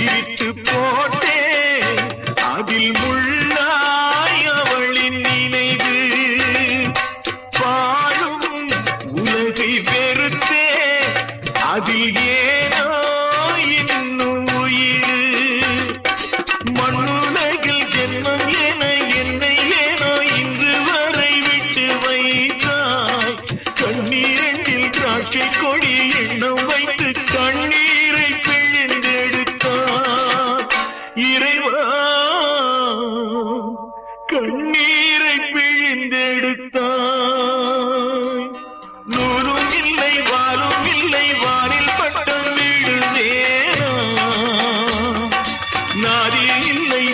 கிழித்து போட்டே அதில் முள்ளாய் அவளின் நினைவு. வாழும் உலகை வெறுத்தே அதில் ஏனோ இன்னும் உயிர். மண்ணுலகில் ஜென்மம் என என்னை ஏனோ இன்று வரை விட்டு வைத்தாய். கண்ணீரில் கொடி எண்ணம் வைத்து கண்ணீரை பிழிந்தெடுத்தாய். நூலும் இல்லை வாழும் இல்லை வானில் பட்டம் விடுவேனா நாதி இல்லை